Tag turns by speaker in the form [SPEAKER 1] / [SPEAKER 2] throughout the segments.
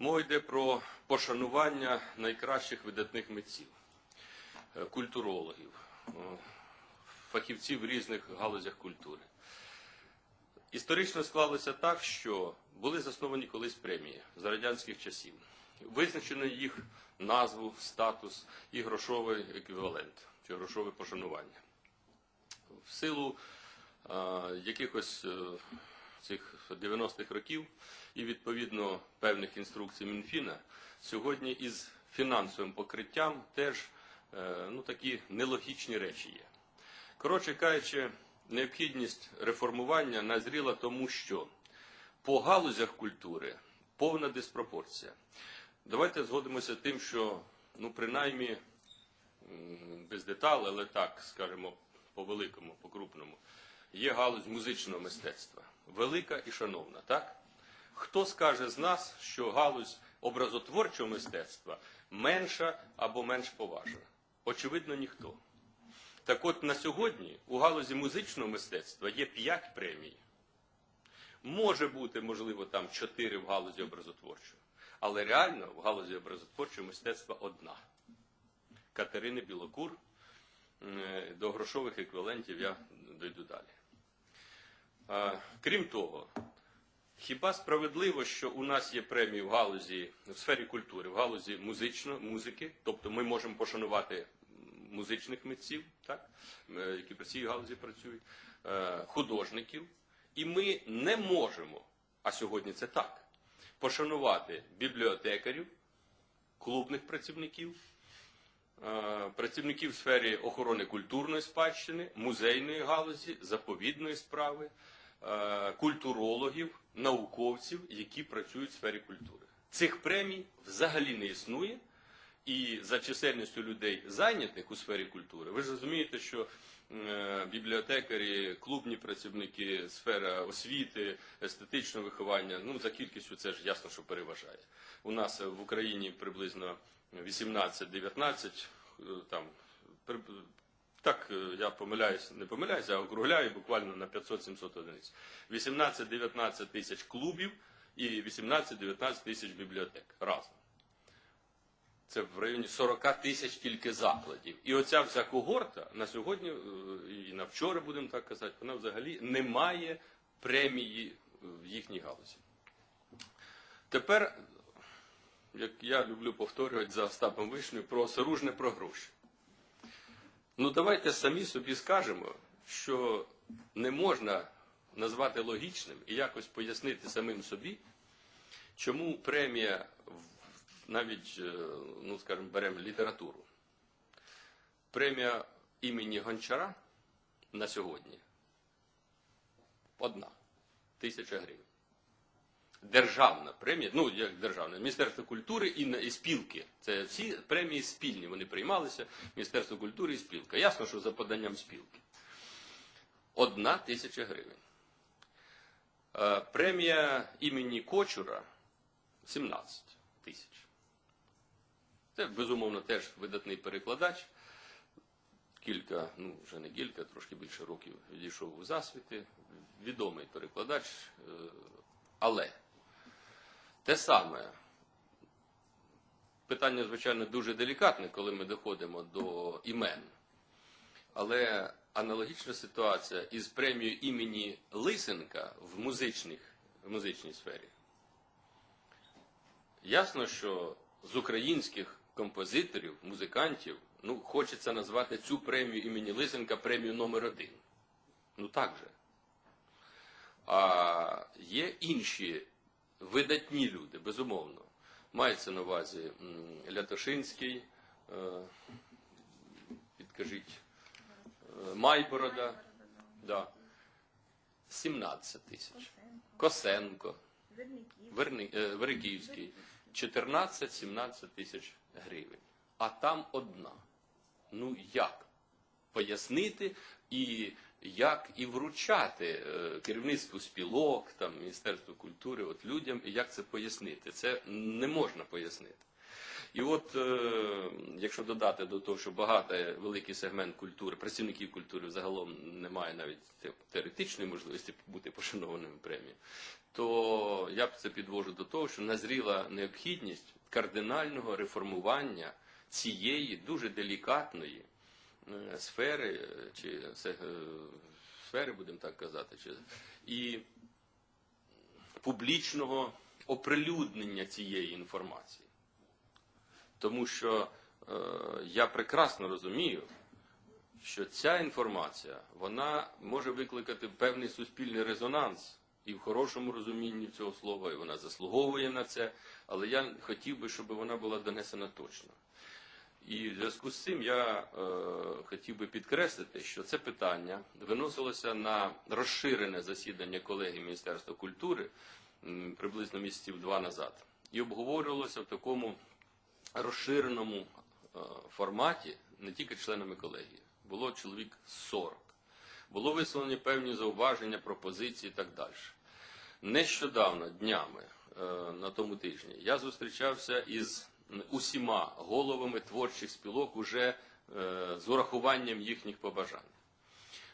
[SPEAKER 1] Мова йде про пошанування найкращих видатних митців, е, культурологів, е, фахівців в різних галузях культури. Історично склалося так, що були засновані колись премії за радянських часів. Визначено їх назву, статус і грошовий еквівалент чи грошове пошанування. В силу е, якихось е, цих 90-х років і відповідно певних інструкцій Мінфіна, сьогодні із фінансовим покриттям теж е, ну, такі нелогічні речі є. Коротше кажучи, необхідність реформування назріла тому, що по галузях культури повна диспропорція. Давайте згодимося тим, що ну, принаймні без деталей, але так, скажімо, по великому, по крупному, є галузь музичного мистецтва. Велика і шановна, так? Хто скаже з нас, що галузь образотворчого мистецтва менша або менш поважна? Очевидно, ніхто. Так от на сьогодні у галузі музичного мистецтва є 5 премій. Може бути, можливо, там 4 в галузі образотворчого. Але реально в галузі образотворчого мистецтва одна. Катерини Білокур. Е, До грошових еквівалентів я дойду далі. Крім того, хіба справедливо, що у нас є премії в галузі в сфері культури, в галузі музично, музики, тобто ми можемо пошанувати музичних митців, так, які в цій галузі працюють, е, художників, і ми не можемо, а сьогодні це так, пошанувати бібліотекарів, клубних працівників, е, працівників в сфері охорони культурної спадщини, музейної галузі, заповідної справи, культурологів, науковців, які працюють в сфері культури. Цих премій взагалі не існує. І за чисельністю людей зайнятих у сфері культури, ви ж розумієте, що е, бібліотекарі, клубні працівники, сфера освіти, естетичного виховання, ну за кількістю це ж ясно, що переважає. У нас в Україні приблизно 18-19, е, там так е, я помиляюсь, не помиляюсь, а округляю буквально на 500-700 одиниць. 18-19 тисяч клубів і 18-19 тисяч бібліотек разом. Це в районі 40 тисяч тільки закладів. І оця вся когорта на сьогодні е, і на вчора, будемо так казати, вона взагалі не має премії в їхній галузі. Тепер, як я люблю повторювати за Остапом Вишнею, про осоружне про гроші. Ну давайте самі собі скажемо, що не можна назвати логічним і якось пояснити самим собі, чому премія навіть, е, ну скажімо, беремо літературу. Премія імені Гончара на сьогодні одна тисяча гривень. Державна премія, ну як державна, Міністерство культури і, і спілки. Це всі премії спільні. Вони приймалися Міністерство культури і спілка. Ясно, що за поданням спілки. Одна тисяча гривень. Е, Премія імені Кочура 17 тисяч. Це, безумовно, теж видатний перекладач. Кілька, ну вже не кілька, трошки більше років відійшов у засвіти. Відомий перекладач. е, Але те саме. Питання, звичайно, дуже делікатне, коли ми доходимо до імен. Але аналогічна ситуація із премією імені Лисенка в, музичних, в музичній сфері. Ясно, що з українських композиторів, музикантів, ну, хочеться назвати цю премію імені Лисенка премію номер один. Ну так же. А є інші видатні люди, безумовно. Мається на увазі Лятошинський, е, підкажіть, е, Майборода, да. 17 тисяч. Косенко, Верни, е, Вериківський, 14-17 тисяч гривень. А там одна. Ну як пояснити і як і вручати е, керівництву спілок, там, Міністерству культури, от людям, і як це пояснити? Це не можна пояснити. І от, е, якщо додати до того, що багато великий сегмент культури, працівників культури загалом немає навіть теоретичної можливості бути пошанованими премією, то я б це підвожу до того, що назріла необхідність кардинального реформування цієї дуже делікатної е, сфери, е, чи е, сфери, будемо так казати, чи, і публічного оприлюднення цієї інформації. Тому що е, я прекрасно розумію, що ця інформація вона може викликати певний суспільний резонанс і в хорошому розумінні цього слова, і вона заслуговує на це, але я хотів би, щоб вона була донесена точно. І в зв'язку з цим я е, хотів би підкреслити, що це питання виносилося на розширене засідання колегії Міністерства культури приблизно місяців два назад, і обговорювалося в такому розширеному е, форматі не тільки членами колегії. Було чоловік 40. Було висловлені певні зауваження, пропозиції і так далі. Нещодавно, днями, е, на тому тижні, я зустрічався із усіма головами творчих спілок уже е, з урахуванням їхніх побажань.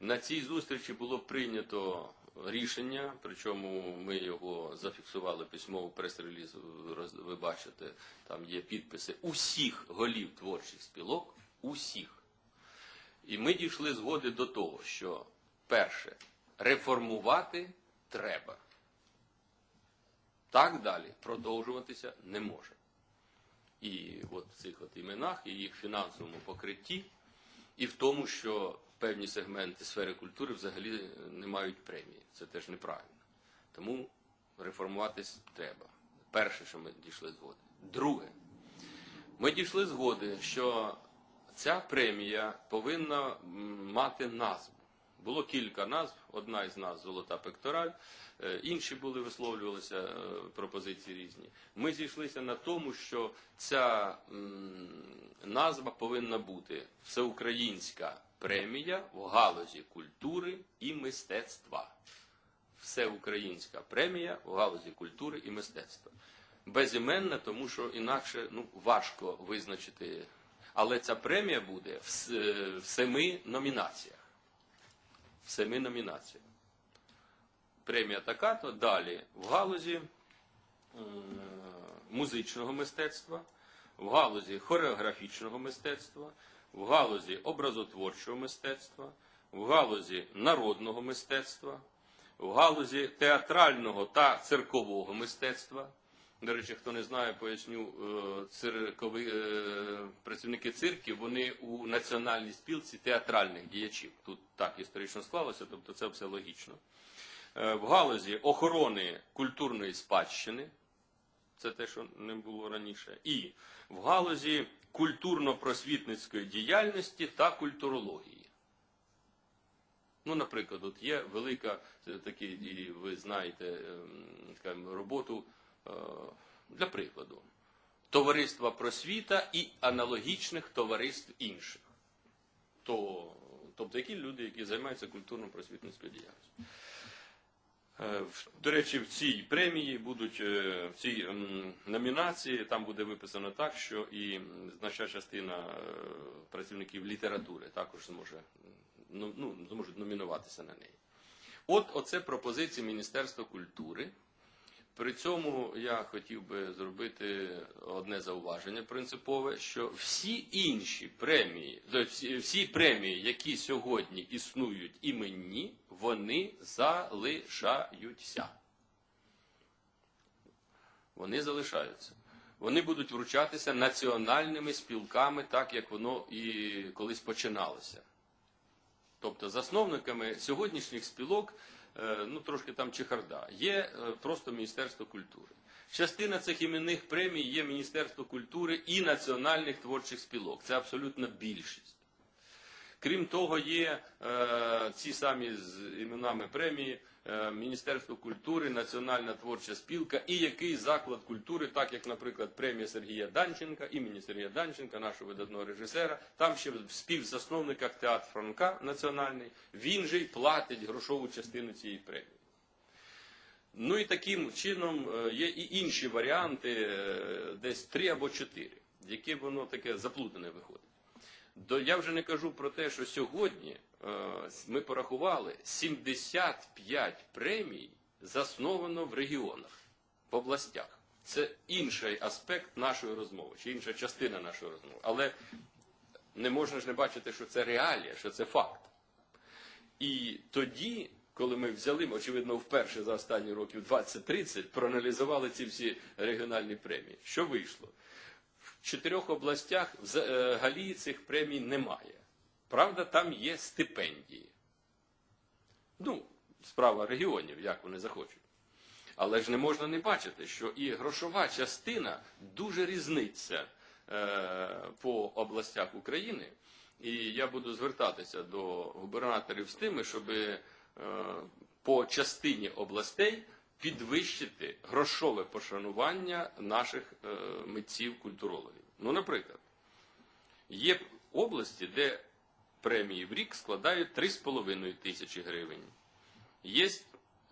[SPEAKER 1] На цій зустрічі було прийнято рішення, причому ми його зафіксували письмово прес-реліз, ви бачите, там є підписи усіх голів творчих спілок, усіх. І ми дійшли згоди до того, що перше, реформувати треба. Так далі продовжуватися не може. І от в цих от іменах, і їх фінансовому покритті, і в тому, що певні сегменти сфери культури взагалі не мають премії. Це теж неправильно. Тому реформуватись треба. Перше, що ми дійшли згоди. Друге, ми дійшли згоди, що ця премія повинна мати назву. Було кілька назв, одна із назв Золота пектораль, е, інші були висловлювалися е, пропозиції різні. Ми зійшлися на тому, що ця назва повинна бути всеукраїнська премія в галузі культури і мистецтва. Всеукраїнська премія в галузі культури і мистецтва. Безіменна, тому що інакше ну, важко визначити. Але ця премія буде в семи номінаціях. Семи номінаціях. Премія така, далі в галузі музичного мистецтва, в галузі хореографічного мистецтва, в галузі образотворчого мистецтва, в галузі народного мистецтва, в галузі театрального та циркового мистецтва. До речі, хто не знає, поясню, е, циркові, е, працівники цирків, вони у національній спілці театральних діячів. Тут так історично склалося, тобто це все логічно. Е, В галузі охорони культурної спадщини, це те, що не було раніше, і в галузі культурно-просвітницької діяльності та культурології. Ну, наприклад, от є велика такі, і ви знаєте, ем, роботу для прикладу. Товариства просвіта і аналогічних товариств інших. То, тобто які люди, які займаються культурно-просвітницькою діяльністю. Е, До речі, в цій премії будуть е, в цій номінації там буде виписано так, що і значна частина е, працівників літератури також зможе ну, ну, зможуть номінуватися на неї. От оце пропозиції Міністерства культури. При цьому я хотів би зробити одне зауваження принципове, що всі інші премії, всі, премії, які сьогодні існують іменні, вони залишаються. Вони залишаються. Вони будуть вручатися національними спілками, так як воно і колись починалося. Тобто засновниками сьогоднішніх спілок, ну трошки там чехарда, є е, просто Міністерство культури. Частина цих іменних премій є Міністерство культури і національних творчих спілок. Це абсолютна більшість. Крім того, є е, ці самі з іменами премії е, Міністерство культури, Національна творча спілка і якийсь заклад культури, так як, наприклад, премія Сергія Данченка, імені Сергія Данченка, нашого видатного режисера. Там ще в співзасновниках театр Франка національний. Він же й платить грошову частину цієї премії. Ну і таким чином е, є і інші варіанти, е, десь три або чотири, які воно таке заплутане виходить. Я вже не кажу про те, що сьогодні е, ми порахували 75 премій засновано в регіонах, в областях. Це інший аспект нашої розмови, чи інша частина нашої розмови. Але не можна ж не бачити, що це реалія, що це факт. І тоді, коли ми взяли, очевидно, вперше за останні років 20-30, проаналізували ці всі регіональні премії, що вийшло? Чотирьох областях взагалі цих премій немає. Правда, там є стипендії. Ну, справа регіонів, як вони захочуть. Але ж не можна не бачити, що і грошова частина дуже різниться е, по областях України. І я буду звертатися до губернаторів з тими, щоб е, по частині областей підвищити грошове пошанування наших е, митців культурологів. Ну, наприклад, є області, де премії в рік складають 3,5 тисячі гривень. Є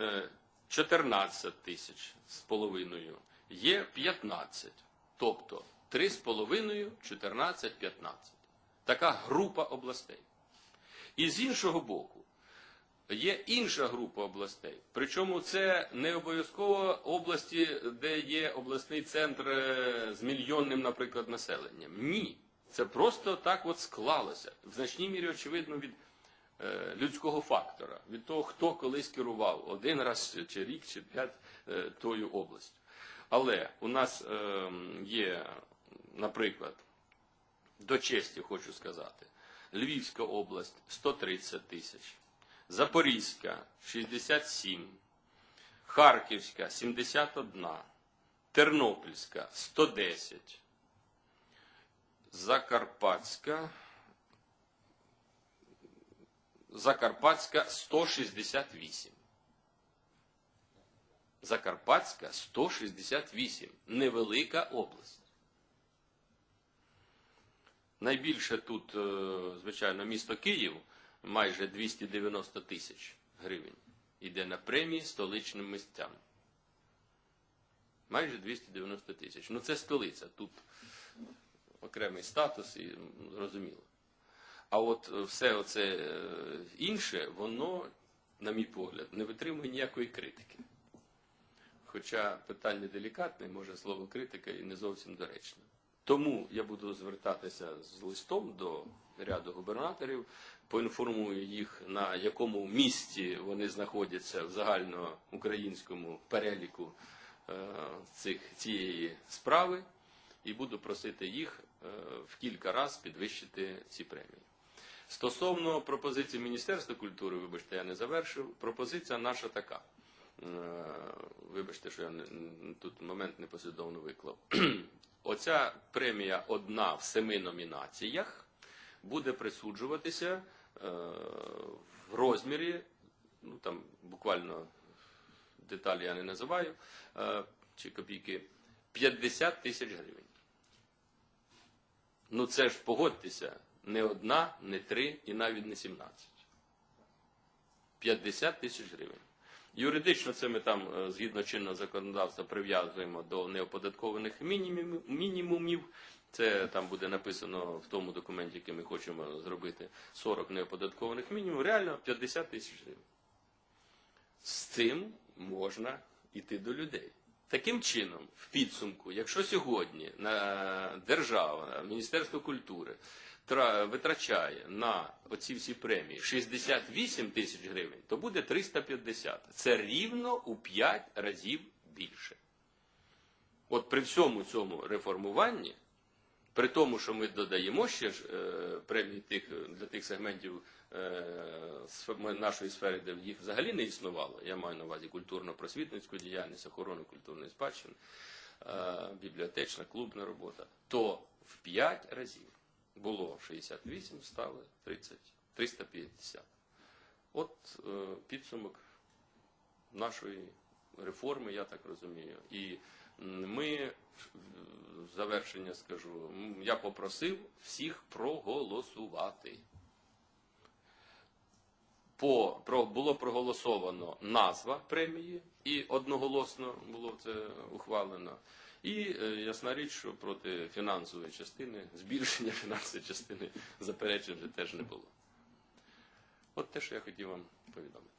[SPEAKER 1] е, 14 тисяч з половиною, є 15. Тобто 3,5, 14, 15. Така група областей. І з іншого боку, є інша група областей. Причому це не обов'язково області, де є обласний центр е, з мільйонним, наприклад, населенням. Ні. Це просто так от склалося. В значній мірі, очевидно, від е, людського фактора, від того, хто колись керував один раз чи рік, чи п'ять е, тою областю. Але у нас е, є, наприклад, до честі хочу сказати, Львівська область 130 тисяч, Запорізька 67, Харківська 71, Тернопільська 110, Закарпатська. Закарпатська 168. Закарпатська 168. Невелика область. Найбільше тут, е, звичайно, місто Київ майже 290 тисяч гривень. Іде на премії столичним місцям. Майже 290 тисяч. Ну це столиця. Тут окремий статус і зрозуміло. А от е, все оце е, інше, воно, на мій погляд, не витримує ніякої критики. Хоча питання делікатне, може слово критика і не зовсім доречне. Тому я буду звертатися з листом до ряду губернаторів, поінформую їх, на якому місці вони знаходяться в загальноукраїнському переліку е, цих, цієї справи, і буду просити їх е, в кілька разів підвищити ці премії. Стосовно пропозиції Міністерства культури, вибачте, я не завершив. Пропозиція наша така. Е, Вибачте, що я тут момент непослідовно виклав. Оця премія одна в семи номінаціях буде присуджуватися е, в розмірі, ну там буквально деталі я не називаю, е, чи копійки, 50 тисяч гривень. Ну це ж погодьтеся, не одна, не три і навіть не 17. 50 тисяч гривень. Юридично це ми там, е, згідно чинного законодавства, прив'язуємо до неоподаткованих мінімумів. Це там буде написано в тому документі, який ми хочемо зробити 40 неоподаткованих мінімумів. Реально 50 тисяч гривень. З цим можна йти до людей. Таким чином, в підсумку, якщо сьогодні на держава, Міністерство культури витрачає на оці всі премії 68 тисяч гривень, то буде 350. Це рівно у 5 разів більше. От при всьому цьому реформуванні, при тому, що ми додаємо ще ж е, премії тих, для тих сегментів е, нашої сфери, де їх взагалі не існувало, я маю на увазі культурно-просвітницьку діяльність, охорону культурної спадщини, е, бібліотечна, клубна робота, то в 5 разів було 68, стали 30, 350. От е, підсумок нашої реформи, я так розумію. І ми, е, в завершення скажу, я попросив всіх проголосувати. По, про, було проголосовано назва премії, і одноголосно було це ухвалено. І е, ясна річ, що проти фінансової частини, збільшення фінансової частини заперечень теж не було. От те, що я хотів вам повідомити.